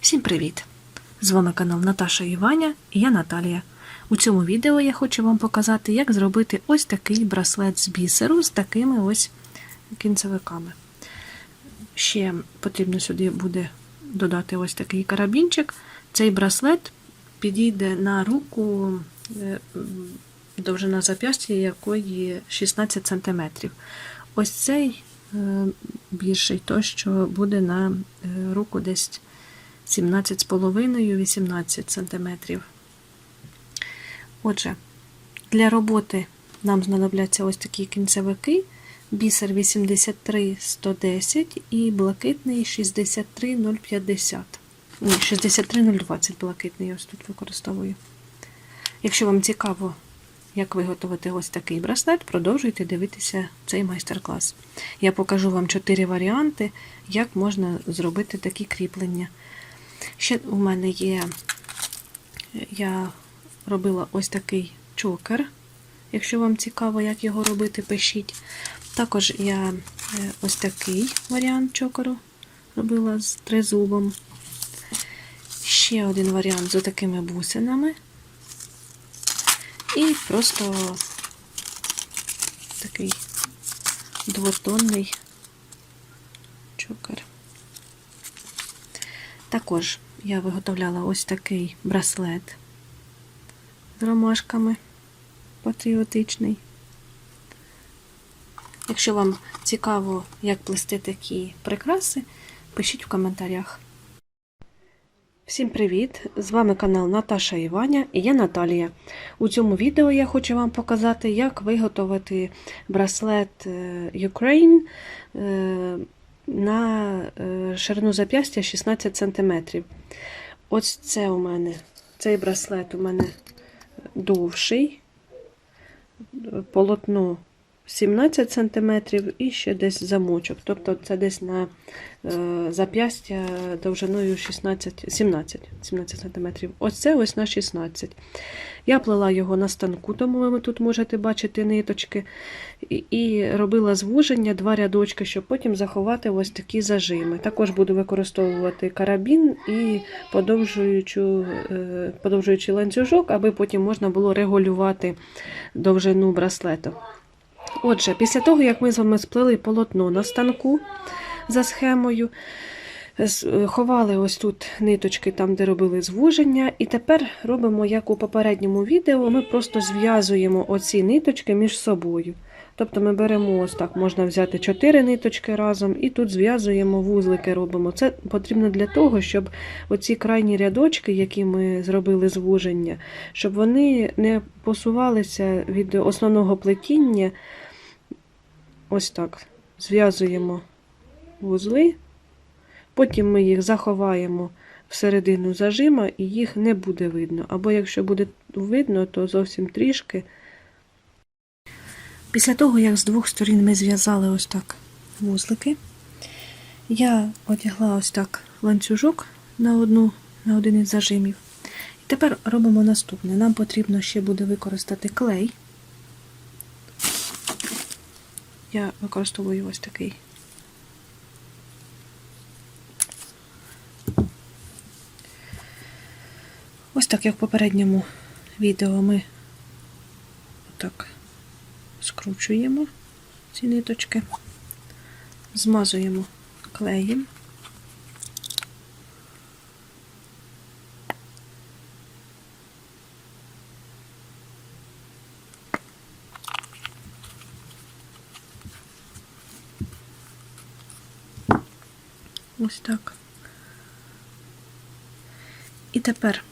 Всім привіт! З вами канал Наташа і Ваня і я Наталія. У цьому відео я хочу вам показати, як зробити ось такий браслет з бісеру з такими ось кінцевиками. Ще потрібно сюди буде додати ось такий карабінчик. Цей браслет підійде на руку е, довжина зап'ястя якої 16 см. Ось цей е, більший, то що буде на е, руку десь 17,5-18 см. Отже, для роботи нам знадобляться ось такі кінцевики. Бісер 83110 і блакитний 63050. Ні, 63020 блакитний ось тут використовую. Якщо вам цікаво, як виготовити ось такий браслет, продовжуйте дивитися цей майстер-клас. Я покажу вам чотири варіанти, як можна зробити такі кріплення. Ще у мене є, я робила ось такий чокер. Якщо вам цікаво, як його робити, пишіть. Також я е, ось такий варіант чокеру робила з тризубом. Ще один варіант з такими бусинами. І просто такий двотонний чокер. Також я виготовляла ось такий браслет з ромашками патріотичний. Якщо вам цікаво, як плести такі прикраси, пишіть в коментарях. Всім привіт! З вами канал Наташа і Ваня і я Наталія. У цьому відео я хочу вам показати, як виготовити браслет е, Ukraine е, на е, ширину зап'ястя 16 см. Ось це у мене, цей браслет у мене довший, полотно 17 см і ще десь замочок. Тобто це десь на е, зап'ястя довжиною 16, 17 17 см. Ось це ось на 16 Я плела його на станку, тому ви тут можете бачити ниточки. І, і робила звуження, два рядочки, щоб потім заховати ось такі зажими. Також буду використовувати карабін і подовжуючу, е, подовжуючий ланцюжок, аби потім можна було регулювати довжину браслету. Отже, після того, як ми з вами сплели полотно на станку за схемою, ховали ось тут ниточки, там, де робили звуження, і тепер робимо, як у попередньому відео, ми просто зв'язуємо оці ниточки між собою. Тобто ми беремо ось так, можна взяти 4 ниточки разом і тут зв'язуємо вузлики робимо. Це потрібно для того, щоб оці крайні рядочки, які ми зробили звуження, щоб вони не посувалися від основного плетіння. Ось так. Зв'язуємо вузли, потім ми їх заховаємо всередину зажима і їх не буде видно. Або якщо буде видно, то зовсім трішки. Після того, як з двох сторін ми зв'язали ось так вузлики, я одягла ось так ланцюжок на, одну, на один із зажимів. І тепер робимо наступне. Нам потрібно ще буде використати клей. Я використовую ось такий. Ось так, як в попередньому відео ми скручуємо ці ниточки, змазуємо клеєм. Ось так. І тепер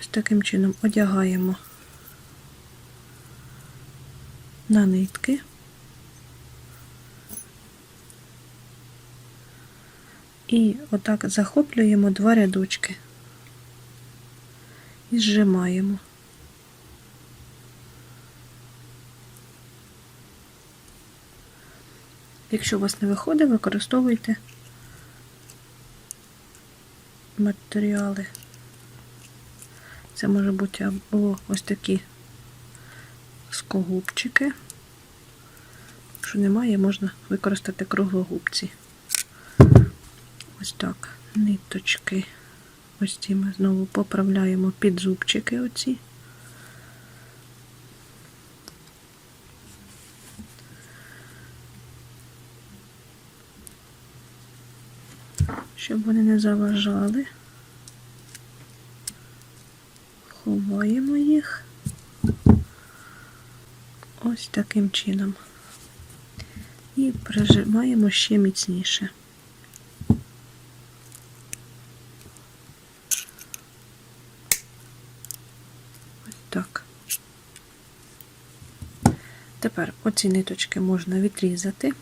ось таким чином одягаємо на нитки. І отак захоплюємо два рядочки і зжимаємо. Якщо у вас не виходить, використовуйте матеріали. Це може бути або ось такі скогубчики. Якщо немає, можна використати круглогубці. Ось так. ниточки. Ось ці ми знову поправляємо під зубчики оці. Щоб вони не заважали. Ховаємо їх ось таким чином. І прижимаємо ще міцніше. Ось. Тепер оці ниточки можна відрізати.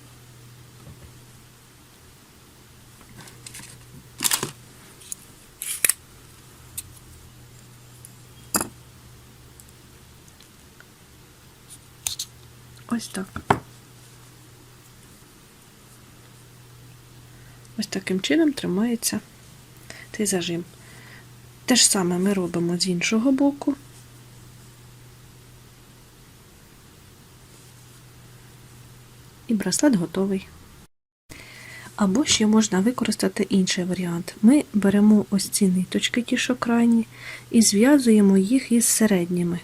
Ось так. Ось таким чином тримається цей зажим. Те ж саме ми робимо з іншого боку. І браслет готовий. Або ще можна використати інший варіант. Ми беремо ось ці ниточки, ті, що крайні, і зв'язуємо їх із середніми.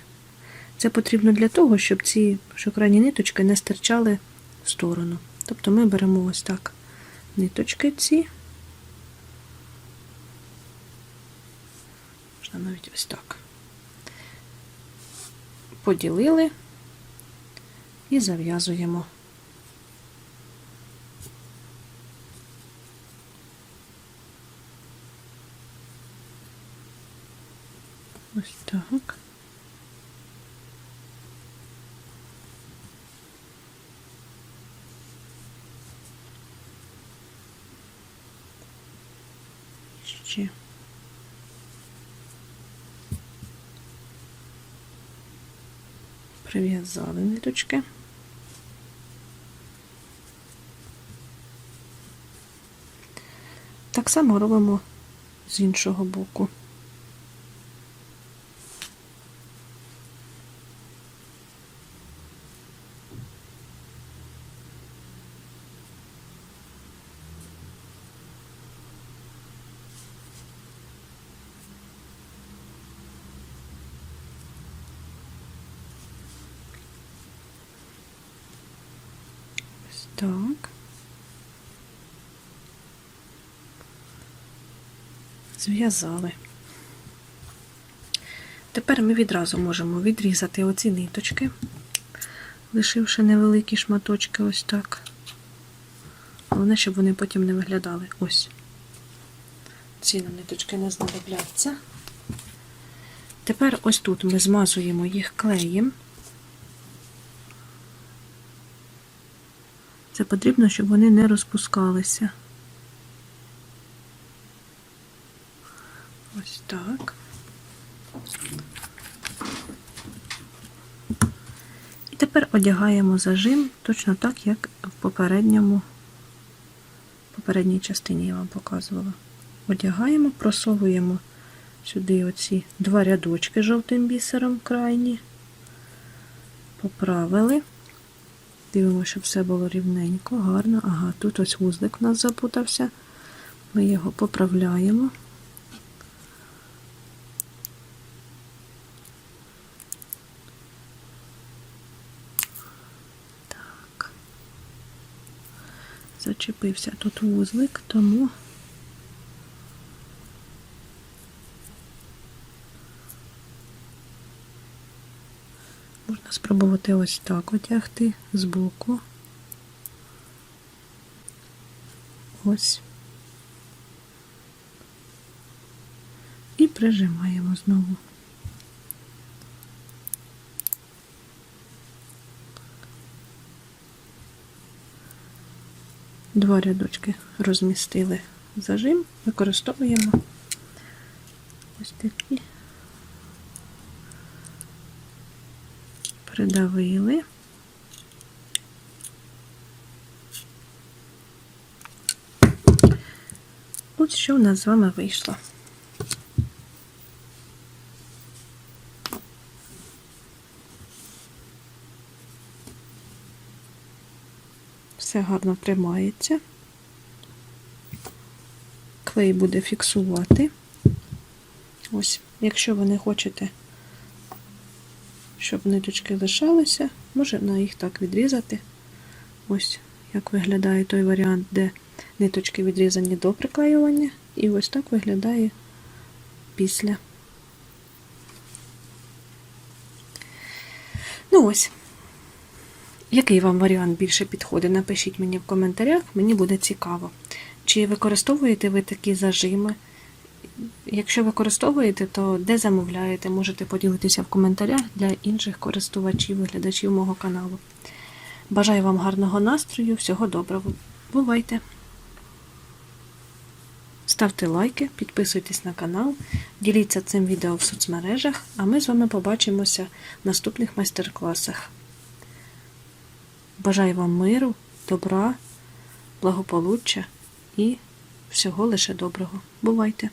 Це потрібно для того, щоб ці що крайні ниточки не стирчали в сторону. Тобто ми беремо ось так ниточки ці. Можна навіть ось так. Поділили і зав'язуємо. Ось так. Ще. Прив'язали ниточки. Так само робимо з іншого боку. Ось так. Зв'язали. Тепер ми відразу можемо відрізати оці ниточки, лишивши невеликі шматочки ось так. Головне, щоб вони потім не виглядали. Ось. Ці нам ниточки не знадобляться. Тепер ось тут ми змазуємо їх клеєм. Це потрібно, щоб вони не розпускалися. Ось так. І тепер одягаємо зажим точно так, як в попередньому, попередній частині я вам показувала. Одягаємо, просовуємо сюди оці два рядочки жовтим бісером крайні, поправили. Дивимося, щоб все було рівненько, гарно. Ага, тут ось вузлик у нас запутався. Ми його поправляємо. Так. Зачепився тут вузлик, тому можна спробувати ось так одягти збоку. Ось. І прижимаємо знову. Два рядочки розмістили зажим, використовуємо ось такі, придавили. Ось що в нас з вами вийшло. Все гарно тримається. клей буде фіксувати. Ось, якщо ви не хочете, щоб ниточки лишалися, можна їх так відрізати. Ось як виглядає той варіант, де ниточки відрізані до приклеювання, і ось так виглядає після. Ну ось. Який вам варіант більше підходить? Напишіть мені в коментарях, мені буде цікаво. Чи використовуєте ви такі зажими? Якщо використовуєте, то де замовляєте? Можете поділитися в коментарях для інших користувачів і глядачів мого каналу. Бажаю вам гарного настрою, всього доброго. Бувайте! Ставте лайки, підписуйтесь на канал, діліться цим відео в соцмережах, а ми з вами побачимося в наступних майстер-класах. Бажаю вам миру, добра, благополуччя і всього лише доброго. Бувайте!